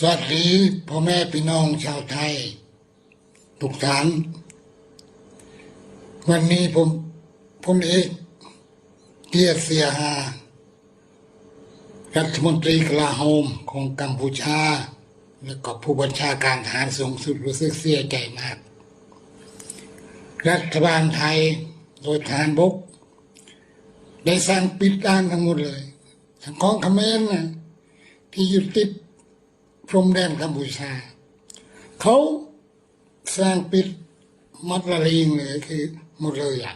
สวัสดีพ่อแม่พี่น้องชาวไทย ทุกท่าน วันนี้ผมผมเอกเกียเสียหา รัฐมนตรีกลาโหมของกัมพูชา และก็ผู้บัญชาการทหารสูงสุดรู้สึกเสียใจมาก รัฐบาลไทยโดยทหารบก ได้สั่งปิดด้านทั้งหมดเลยทั้งของเขมรนะที่อยู่ติด พรมแดนกัมพูชา เขาสร้างปิดมัดละลิงเลยคือหมดเลยอะ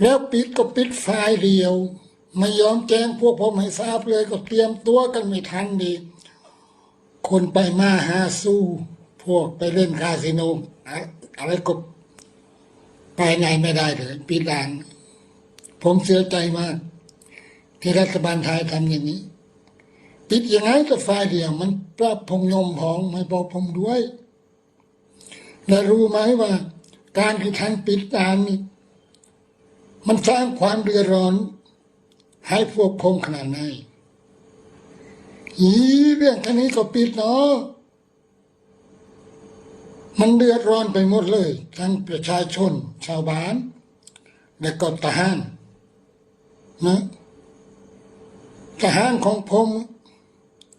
แล้วปิดก็ปิดฝ่ายเดียว ไม่ยอมแจ้งพวกผมให้ทราบเลยก็เตรียมตัวกันไม่ทันดีคนไปมาหาสู้ พวกไปเล่นคาสิโนอะอะไรก็ไปไหนไม่ได้เลยปิดด่าน ผมเสียใจมาก ที่รัฐบาลไทยทำอย่างนี้ ปิดยังไงก็ฝ่ายเดียวมันปรับพงยมพองไม่บอกผมด้วยและรู้ไหมว่า การที่ท่านปิดด่านนี่มันสร้างความเดือดร้อน ให้พวกผมขนาดไหนอีเรื่องแค่นี้ก็ปิดเนาะมันเดือดร้อนไปหมดเลย ทั้งประชาชน ชาวบ้าน และก็ทหารนะทหารของผม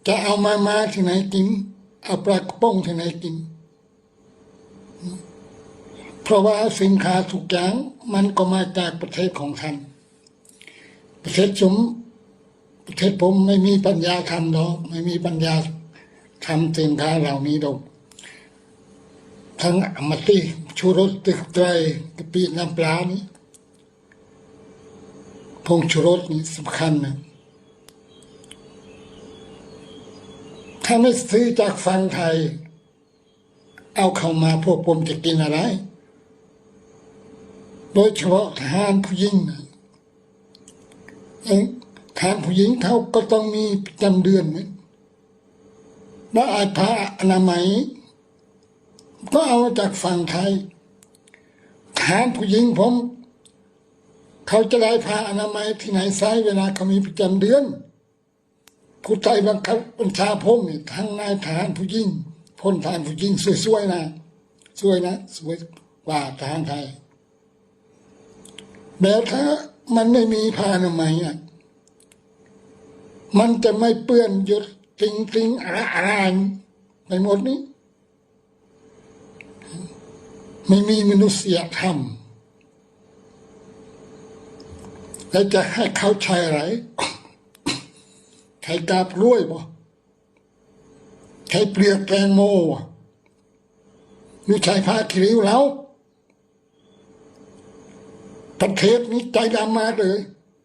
จะเอามามาที่ไหนกิน เอาปลากระป๋องที่ไหนกิน เพราะว่าสินค้าทุกอย่างมันก็มาจากประเทศของท่าน ประเทศผมประเทศผมไม่มีปัญญาทำดอกไม่มีปัญญาทำสินค้าเหล่านี้ดอกทั้งอมติชูรสตึกไตรกะปิน้ำปลานี่พงชูรสนี่สำคัญนะ ถ้าไม่ซื้อจากฝั่งไทย เอาเข้ามาพวกผมจะกินอะไร โดยเฉพาะทหารผู้หญิงนะเอ้ยทหารผู้หญิงเขาก็ต้องมีประจำเดือนไหมแล้วไอ้ผ้าอนามัย ก็เอาจากฝั่งไทยทหารผู้หญิงผม เขาจะได้ผ้าอนามัยที่ไหนใช้เวลาเขามีประจำเดือน ผู้ไทยบังคับบัญชาผมนี่ทั้งนายทหารผู้หญิงพลทหารผู้หญิงสวยๆนะสวยนะสวยกว่าทหารไทยแล้วถ้ามันไม่มีผ้าอนามัยอะมันจะไม่เปื้อนหยดติงติงอะไรอะไรไปหมดนี้ ไม่มีมนุษยธรรมแล้วจะให้เขาใช้อะไร ใช้กาบกล้วยบ่ใช้เปลือกแตงโมบ่ใช้ผ้าคีริ้วแล้วประเทศนี้ใจดำมาเลย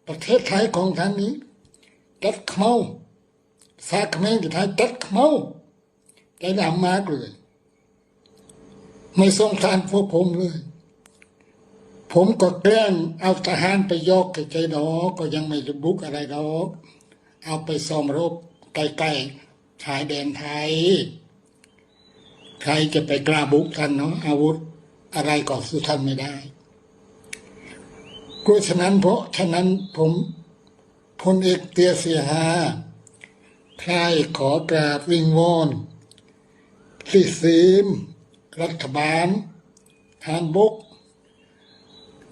ประเทศไทยของท่านนี้จัดเขมาสาขเมงที่ไทยจัดเขมาใจดำมากเลย ไม่สงสารพวกผมเลย ผมก็แกล้งเอาทหารไปยกใจดอกก็ยังไม่ระบุกอะไรดอก เอาไปซ้อมรบใกล้ๆชายแดนไทย ใครจะไปกล้าบุกท่านเนาะอาวุธอะไรก็สู้ท่านไม่ได้ก็ฉะนั้นเพราะฉะนั้นผมพลเอกเตียเสียหาใครขอกราบวิงวอนสิซีม รัฐบาลทานบก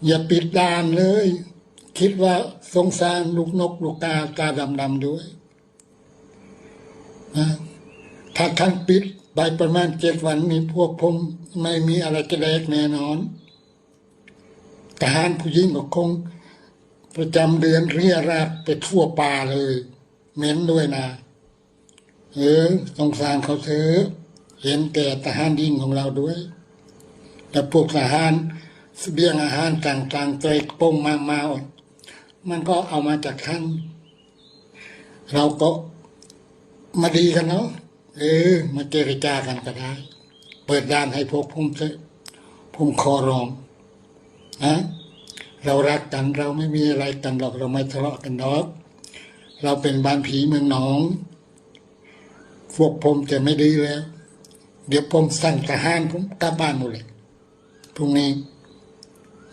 อย่าปิดด่านเลย คิดว่าสงสารลูกนกลูกกาตาดำๆด้วยนะถ้าท่านปิดไปประมาณเจ็ดวันนี้พวกผมไม่มีอะไรจะแลกแน่นอนทหารผู้หญิงก็คง ประจำเดือนเรียราดไปทั่วป่าเลย เหม็นด้วยนะเออสงสารเขาเถอะเห็นแก่ทหารยิ่งของเราด้วยแต่พวกทหารเสบียงอาหารต่างๆใจโป้งมามา มันก็เอามาจากท่าน เราก็มาดีกันเนาะเออมาเจรจากันก็ได้ เปิดด้านให้พวกผมเถอะผมขอร้องนะเรารักกันเราไม่มีอะไรกันหรอกเราไม่ทะเลาะกันหรอกเราเป็นบ้านผีเมืองหนอง พวกผมจะไม่ดีแล้ว เดี๋ยวผมสั่งทหารผมกลับบ้านหมดเลยพรุ่งนี้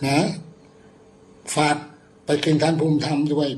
นะฝาก ไปถึงท่านภูมิธรรมด้วย